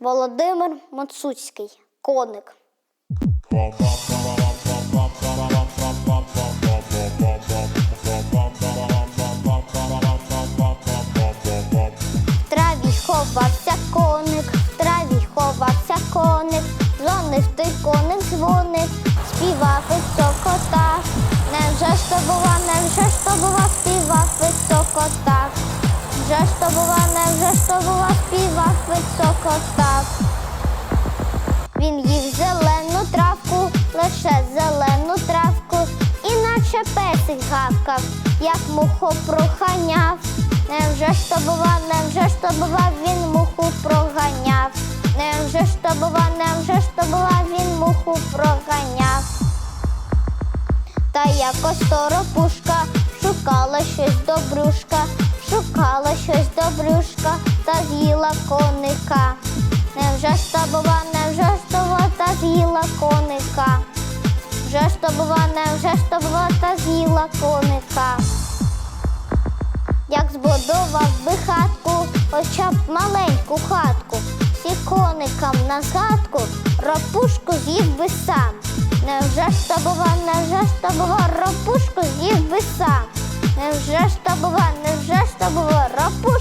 Володимир Мацуцький. Коник. Траві ховався коник, в ховався коник, дзвонив той коник дзвоник, співав високо так. Невже ж то бува, невже ж то бува, співав високо так. Вже ж то бува, невже ж то бува, співав високо. Він їв зелену травку, лише зелену травку, іначе песик гавкав, як муху проганяв. Невже ж то бува, невже ж то бува, він муху проганяв. Невже ж то бува, невже ж то бува, він муху проганяв. Та якось торопушка шукала щось до брюшка, шукала щось до брюшка та з'їла коника. Невже ж то бува, невже ж то бува, та з'їла коника. Вже ж то бува, невже ж то бува, та з'їла коника. Як збудував би хатку, хоча б маленьку хатку, всі коникам на згадку ропушку з'їв би сам. Невже ж то бува, невже ж то бува, ропушку з'їв би сам. Невже ж то бува, невже ж то бува, ропушку.